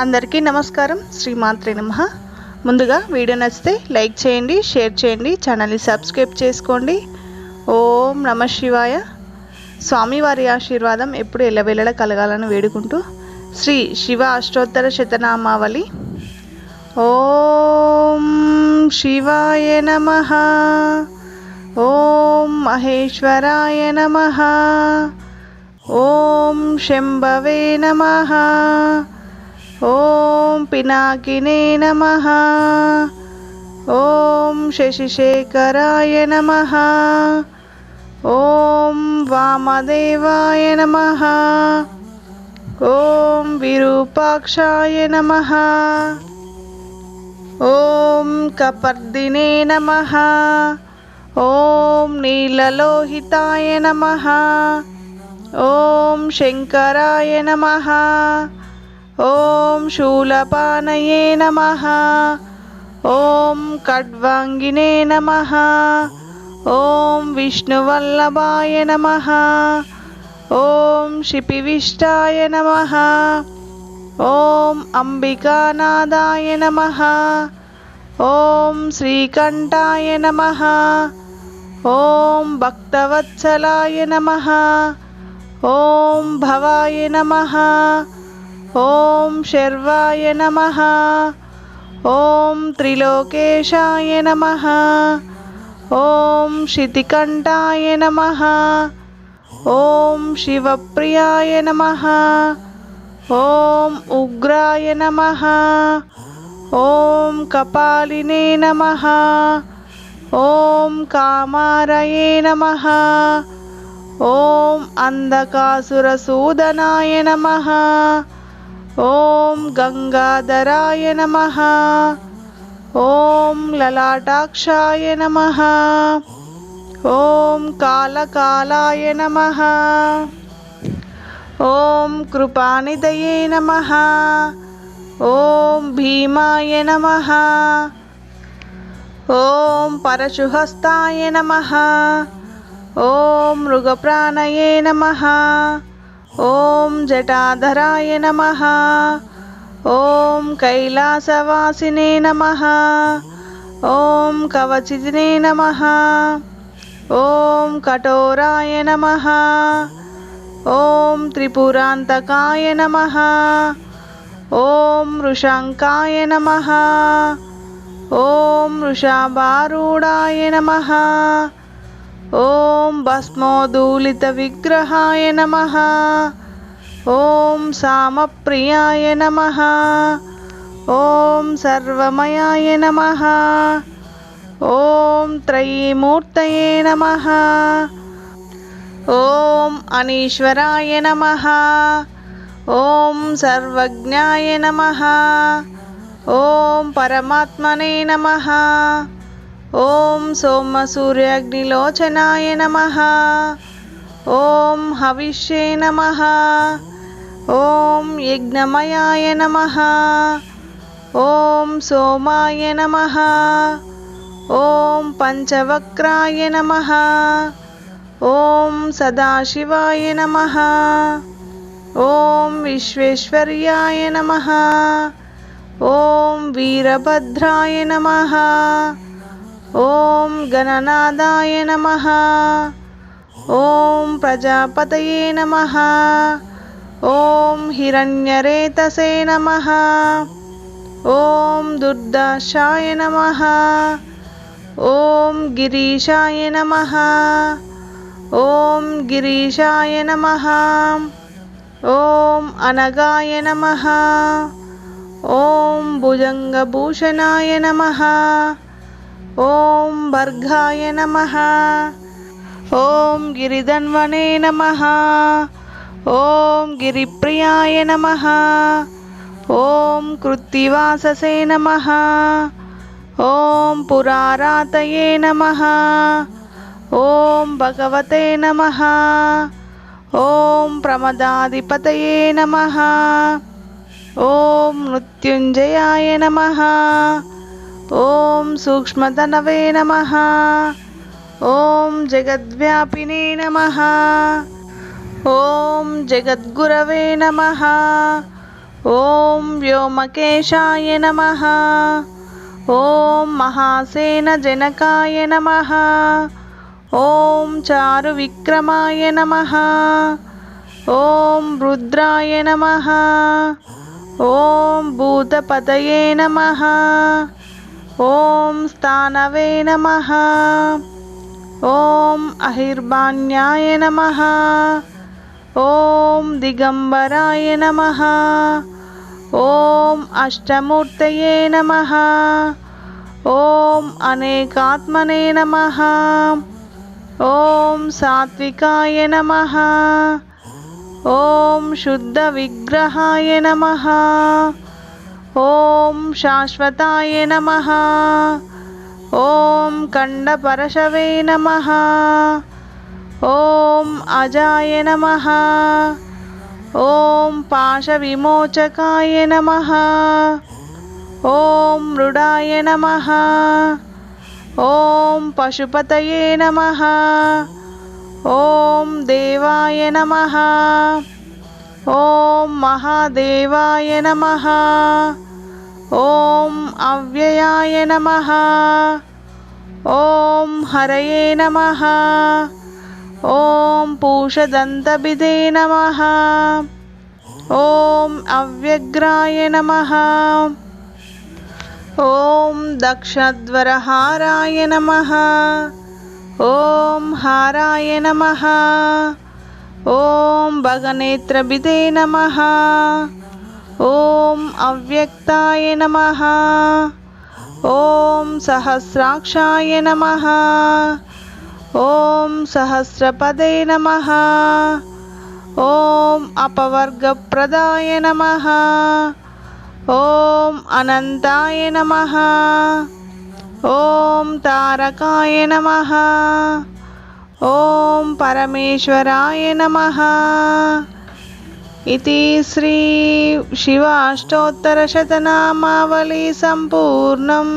అందరికీ నమస్కారం. శ్రీమాత్రే నమ. ముందుగా వీడియో నచ్చితే లైక్ చేయండి షేర్ చేయండి ఛానల్ని సబ్స్క్రైబ్ చేసుకోండి. ఓం నమ శివాయ. స్వామివారి ఆశీర్వాదం ఎప్పుడు ఎల్లవెల్లడ కలగాలని వేడుకుంటూ శ్రీ శివ అష్టోత్తర శతనామావళి. ఓం శివాయ నమ. ఓం మహేశ్వరాయ నమ. ఓం శంభవే నమ. ఓం పినాకినే నమ. ఓం శశిశేఖరాయ నమ. ఓం వామదేవాయ నమ. ఓం విరూపాక్షాయ నమ. ఓం కపర్దినే నమ. ఓం నీలలోహితాయ నమ. ఓం శంకరాయ నమ. ఓం శూలపానయే నమ. ఓం ఖడ్వాంగినే నమ. ఓం విష్ణువల్లభాయ నమ. ఓం శిపివిష్టాయ నమ. ఓం అంబికానాదాయ నమ. ఓం శ్రీకంఠాయ నమ. ఓం భక్తవత్సలాయ నమ. ఓం భవాయ నమ. ఓం శర్వాయ నమ. ఓం త్రిలోకేశాయ నమ. ఓం శితికంఠాయ నమ. ఓం శివప్రియాయ నమ. ఓం ఉగ్రాయ నమ. ఓం కపాలినే నమ. ఓం కామారయే నమ. ఓం అంధకాసురసూదనాయ నమ. ఓం గంగాధరాయ నమ. ఓం లలాటాక్షాయ నమ. ఓం కాళకాలాయ నమ. ఓం కృపానిదయే నమ. ఓం భీమాయ నమ. ఓం పరశుహస్తాయ నమ. ఓం మృగప్రాణయే నమ. ఓం జటాధరాయ నమ. ఓం కైలాసవాసినే నమ. ఓం కవచిదినే నమ. ఓం కఠోరాయ నమ. ఓం త్రిపురాంతకాయ నమ. ఓం వృషాంకాయ నమ. ఓం వృషాభారూఢాయ నమ. ఓం భస్మోదూలిత విగ్రహాయ నమ. ఓం సామప్రియాయ నమ. ఓం సర్వమయాయ నమ. ఓం త్రయీమూర్తయే నమ. ఓం అనీశ్వరాయ నమ. ఓం సర్వజ్ఞాయ నమ. ఓం పరమాత్మనే నమ. ఓం సోమ సూర్యాగ్నిలోచనాయ నమ. ఓం హవిష్యే నమ. ఓం యజ్ఞమయాయ నమ. ఓం సోమాయ నమ. ఓం పంచవక్రాయ నమ. ఓం సదాశివాయ నమ. ఓం విశ్వేశ్వర్యాయ నమ. ఓం వీరభద్రాయ నమ. ఓం గణనాదాయ నమ. ఓం ప్రజాపతయే నమ. ఓం హిరణ్యరేతసే నమ. ఓం దుర్దాశాయ నమ. ఓం గిరీశాయ నమ. ఓం గిరీశాయ నమ. ఓం అనగాయ నమ. ఓం భుజంగభూషణాయ నమ. ఓం భర్గాయ నమ. ఓం గిరిధన్వనే నమ. ఓం గిరిప్రియాయ నమ. ఓం కృత్తివాససే నమ. ఓం పురారాతయే నమ. ఓం భగవతే నమ. ఓం ప్రమదాధిపతయే నమ. ఓం మృత్యుంజయాయ నమ. ఓం సూక్ష్మతనవే నమ. ఓం జగద్వ్యాపినే నమ. ఓం జగద్గురవే నమ. ఓం వ్యోమకేశాయ నమ. ఓం మహాసేన జనకాయ నమ. ఓం చారు విక్రమాయ నమ. ఓం రుద్రాయ నమ. ఓం భూతపతయే నమ. ఓం స్థానవే నమ. ఓం అహిర్బాణ్యాయ నమ. ఓం దిగంబరాయ నమ. ఓం అష్టమూర్తయే నమ. ఓం అనేకాత్మనే నమ. ఓం సాత్వికాయ నమ. ఓం శుద్ధ విగ్రహాయ నమ. ఓం శాశ్వతాయ నమ. ఓం కండపరశవే నమ. ఓం అజాయ నమ. ఓం పాశవిమోచకాయ నమ. ఓం మృడాయ నమ. ఓం పశుపతయే నమ. ఓం దేవాయ నమ. ఓం మహాదేవాయ నమ. ఓం అవ్యయాయ నమ. ఓం హరయే నమ. ఓం పూషదంతభిదే నమ. ఓం అవ్యగ్రాయ నమ. ఓం దక్షధ్వరహారాయ నమ. ఓం హారాయ నమ. ఓం భగనేత్రభిదే నమ. ఓం అవ్యక్తాయ నమ. ఓం సహస్రాక్షాయ నమ. ఓం సహస్రపదే నమ. ఓం అపవర్గప్రదాయ నమ. ఓం అనంతాయ నమ. ఓం తారకాయ నమ. ఓం పరమేశ్వరాయ నమ. ఇది శ్రీ శివ అష్టోత్తరశతనామావళి సంపూర్ణం.